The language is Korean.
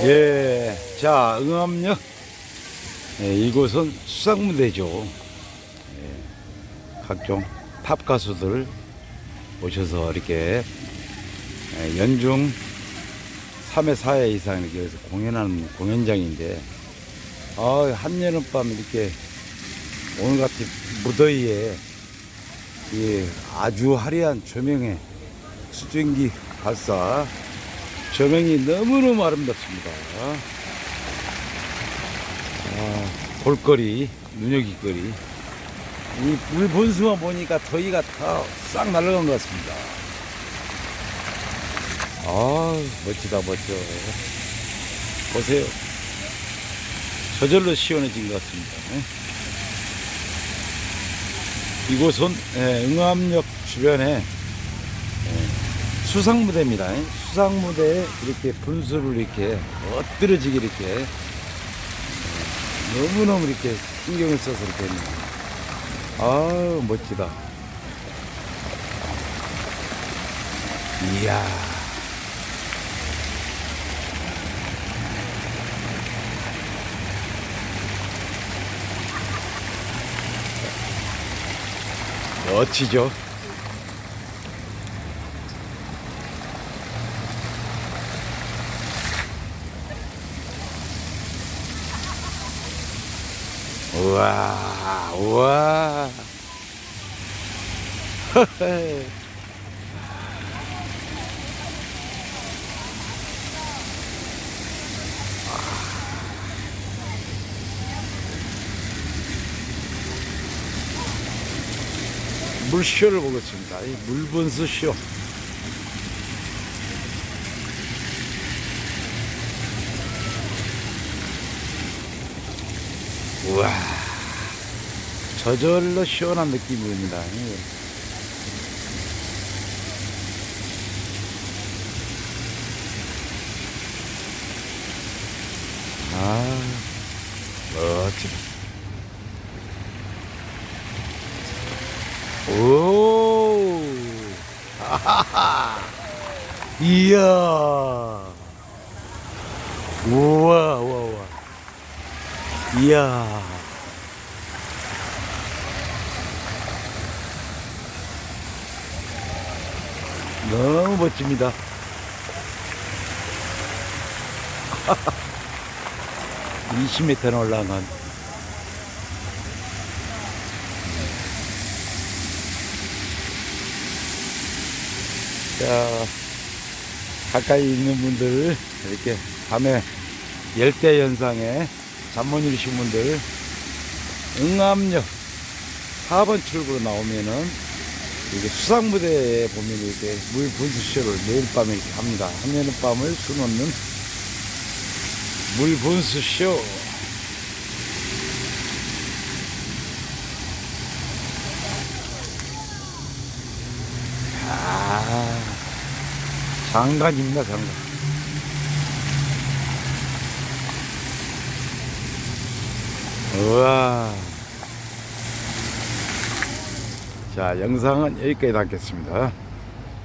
예, 자, 응암역. 예, 이곳은 수상무대죠. 예, 각종 팝 가수들 오셔서 이렇게 예, 연중 3회, 4회 이상 이렇게 공연하는 공연장인데, 아, 한여름밤 이렇게 오늘 같은 무더위에 이 아주 화려한 조명에 수증기 발사 조명이 너무너무 아름답습니다. 아, 볼거리, 눈여기거리. 이물 본수만 보니까 더위가 다 싹 날아간 것 같습니다. 아, 멋지다, 멋져. 보세요. 저절로 시원해진 것 같습니다. 예. 이곳은 예, 응암역 주변에 예, 수상 무대입니다. 수상 무대에 이렇게 분수를 이렇게 엎드러지게 이렇게 예, 너무너무 이렇게 신경을 써서 이렇게 했네요. 아우 멋지다. 이야. 멋지죠? 우와, 우와. 물쇼를 보겠습니다. 이 물분수 쇼. 우와. 저절로 시원한 느낌입니다. 예. 아, 멋지다. 오, 아하하. 이야, 우와, 우와, 우와, 이야. 너무 멋집니다. 이십 m 나 올라간 자, 가까이 있는 분들, 이렇게 밤에 열대 현상에 잠못 이루신 분들, 응암역 4번 출구로 나오면은, 이게 수상무대에 보면 이렇게 물 분수쇼를 매일 밤에 이렇게 합니다. 한여름 밤을 수놓는 물 분수쇼. 아, 장관입니다, 장관. 우와. 자, 영상은 여기까지 담겠습니다.